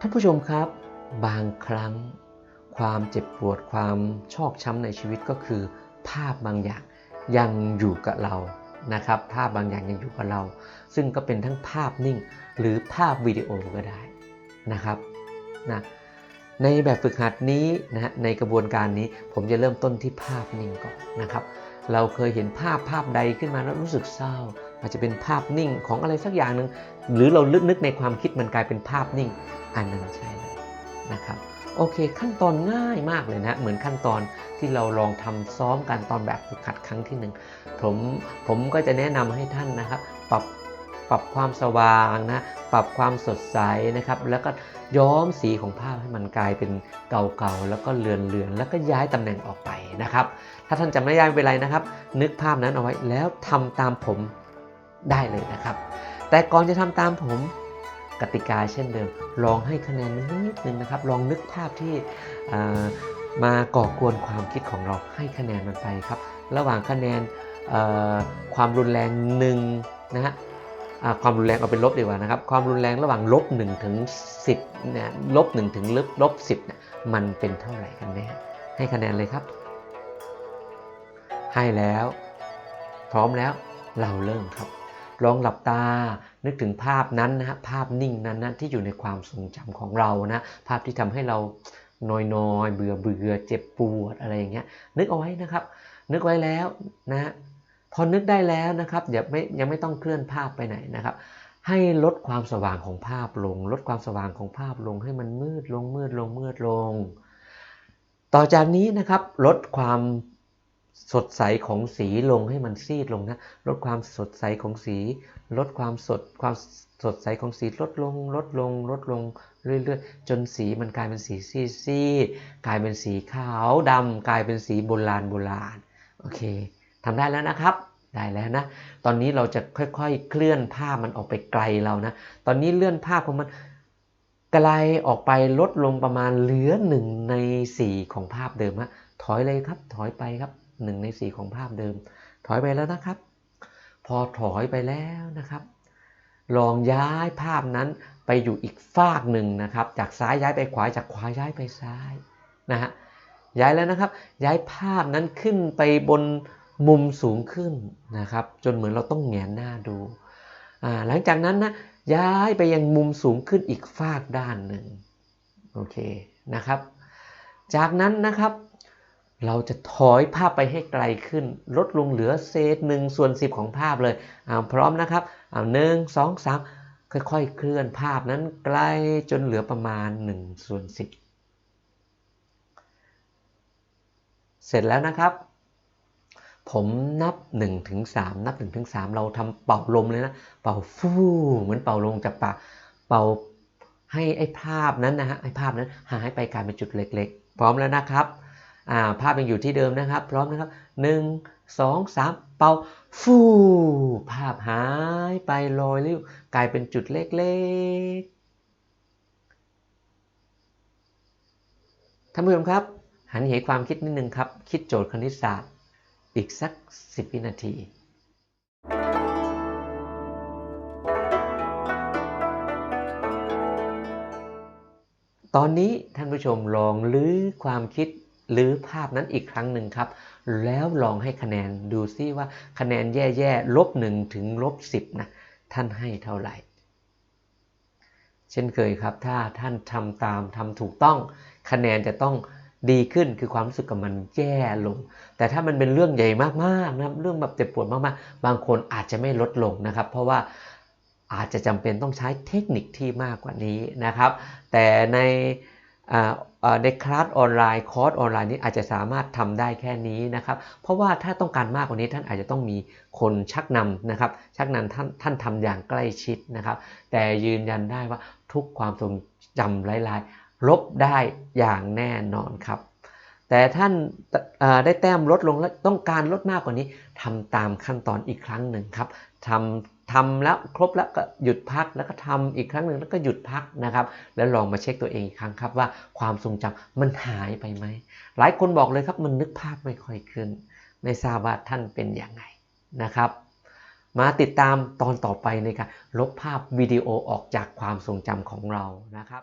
ท่านผู้ชมครับ บางครั้ง ความเจ็บปวดความชอกช้ำในชีวิตก็คือ ภาพบางอย่างยังอยู่กับเรานะครับ ภาพบางอย่างยังอยู่กับเรา ซึ่งก็เป็นทั้งภาพนิ่งหรือภาพวิดีโอก็ได้นะครับนะในแบบฝึกหัดนี้นะฮะในกระบวนการนี้ผมจะเริ่มต้นที่ภาพนิ่งก่อนนะครับ เราเคยเห็นภาพภาพใดขึ้นมาแล้วรู้สึกเศร้า อาจจะเป็นภาพนิ่งของอะไรสักอย่างหนึ่งหรือเราลึกนึกในความคิดมันกลายเป็นภาพนิ่ง อันนั้นใช่เลยนะครับโอเค ขั้นตอนง่ายมากเลยนะ เหมือนขั้นตอนที่เราลองทำซ้อมกันตอนแบบฝึกหัดครั้งที่หนึ่งผมผมก็จะแนะนำให้ท่านนะครับปรับปรับความสว่างนะปรับความสดใสนะครับ แล้วก็ย้อมสีของภาพให้มันกลายเป็นเก่าๆแล้วก็เลือนเลือนแล้วก็ย้ายตำแหน่งออกไปนะครับ ถ้าท่านจำไม่ได้ไม่เป็นไรนะครับ นึกภาพนั้นเอาไว้แล้วทำตามผม ได้เลยนะครับ แต่ก่อนจะทำตามผมกติกาเช่นเดิม ลองให้คะแนนมันนิดนึงนะครับ ลองนึกภาพที่มาก่อกวนความคิดของเราให้คะแนนมันไปครับ ระหว่างคะแนนความรุนแรงหนึ่งนะฮะความรุนแรงเอาเป็นลบดีกว่านะครับ ความรุนแรงระหว่างลบ1ถึง10เนี่ยลบ1ถึงลบลบ10เนี่ยมันเป็นเท่าไหร่กันแน่ให้คะแนนเลยครับ ให้แล้ว พร้อมแล้วเราเริ่มครับ ลองหลับตา นึกถึงภาพนั้นนะฮะภาพนิ่งนั้นนะที่อยู่ในความทรงจำของเรานะภาพที่ทำให้เรานอยนอยๆเบื่อเบื่อเจ็บปวดอะไรอย่างเงี้ยนึกเอาไว้นะครับ นึกไว้แล้วนะฮะพอนึกได้แล้วนะครับอย่าไม่ยังไม่ต้องเคลื่อนภาพไปไหนนะครับ ให้ลดความสว่างของภาพลง ลดความสว่างของภาพลงให้มันมืดลงมืดลงมืดลง ต่อจากนี้นะครับลดความ สดใสของสีลงให้มันซีดลงนะลดความสดใสของสี ลดความสดความสดใสของสีลดลง ลดลง ลดลงเรื่อยๆ จนสีมันกลายเป็นสีซีดซีดกลายเป็นสีขาวดำกลายเป็นสีโบราณโบราณโอเคทำได้แล้วนะครับได้แล้วนะ ตอนนี้เราจะค่อยๆเคลื่อนภาพมันออกไปไกลเรานะ ตอนนี้เลื่อนภาพของมันไกลออกไปลดลงประมาณเหลือหนึ่งในสี่ของภาพเดิมฮะถอยเลยครับถอยไปครับ หนึ่งในสี่ของภาพเดิม ถอยไปแล้วนะครับ พอถอยไปแล้วนะครับ ลองย้ายภาพนั้นไปอยู่อีกฝากหนึ่งนะครับ จากซ้ายย้ายไปขวาจากขวาย้ายไปซ้ายนะฮะย้ายแล้วนะครับ ย้ายภาพนั้นขึ้นไปบนมุมสูงขึ้นนะครับ จนเหมือนเราต้องแหงนหน้าดูอ่าหลังจากนั้นนะย้ายไปยังมุมสูงขึ้นอีกฝากด้านหนึ่งโอเคนะครับ จากนั้นนะครับ เราจะถอยภาพไปให้ไกลขึ้น ลดลงเหลือเศษหนึ่งส่วนสิบของภาพเลยเอาพร้อมนะครับเอาหนึ่งสองสามค่อยๆ เคลื่อนภาพนั้นไกลจนเหลือประมาณ1ส่วน10เสร็จแล้วนะครับ ผมนับ1ถึง3นับ1ถึง3เราทำเป่าลมเลยนะ เป่าฟู่เหมือนเป่าลมจากปากเป่าให้ไอ้ภาพนั้นนะฮะไอ้ภาพนั้นหายไปกลายเป็นจุดเล็กๆ พร้อมแล้วนะครับ อ่าภาพยังอยู่ที่เดิมนะครับ พร้อมนะครับ 1 2 3 เป่าฟูภาพหายไปลอยลิ้วกลายเป็นจุดเล็กๆท่านผู้ชมครับ หันเหความคิดนิดนึงครับ คิดโจทย์คณิตศาสตร์ อีกสัก 10 วินาทีตอนนี้ท่านผู้ชมลองลื้อความคิด ลื้อภาพนั้นอีกครั้งหนึ่งครับ แล้วลองให้คะแนนดูซิว่าคะแนนแย่ๆลบ1ถึงลบ10นะท่านให้เท่าไหร่ เช่นเคยครับ ถ้าท่านทำตามทำถูกต้อง คะแนนจะต้องดีขึ้นคือความรู้สึกกับมันแย่ลง แต่ถ้ามันเป็นเรื่องใหญ่มากๆนะครับเรื่องแบบเจ็บปวดมากๆ บางคนอาจจะไม่ลดลงนะครับ เพราะว่าอาจจะจำเป็นต้องใช้เทคนิคที่มากกว่านี้นะครับ แต่ใน ในคลาสออนไลน์คอร์สออนไลน์นี้อาจจะสามารถทำได้แค่นี้นะครับ เพราะว่าถ้าต้องการมากกว่านี้ท่านอาจจะต้องมีคนชักนำนะครับ ชักนำท่านท่านทำอย่างใกล้ชิดนะครับ แต่ยืนยันได้ว่าทุกความทรงจำหลายๆลบได้อย่างแน่นอนครับ แต่ท่านได้แต้มลดลงแล้วต้องการลดมากกว่านี้ทำตามขั้นตอนอีกครั้งหนึ่งครับทำ ทำแล้วครบแล้วก็หยุดพักแล้วก็ทำอีกครั้งหนึ่งแล้วก็หยุดพักนะครับ แล้วลองมาเช็คตัวเองอีกครั้งครับว่าความทรงจำมันหายไปไหม หลายคนบอกเลยครับมันนึกภาพไม่ค่อยขึ้น ไม่ทราบว่าท่านเป็นอย่างไงนะครับ มาติดตามตอนต่อไปในการลบภาพวิดีโอออกจากความทรงจำของเรานะครับ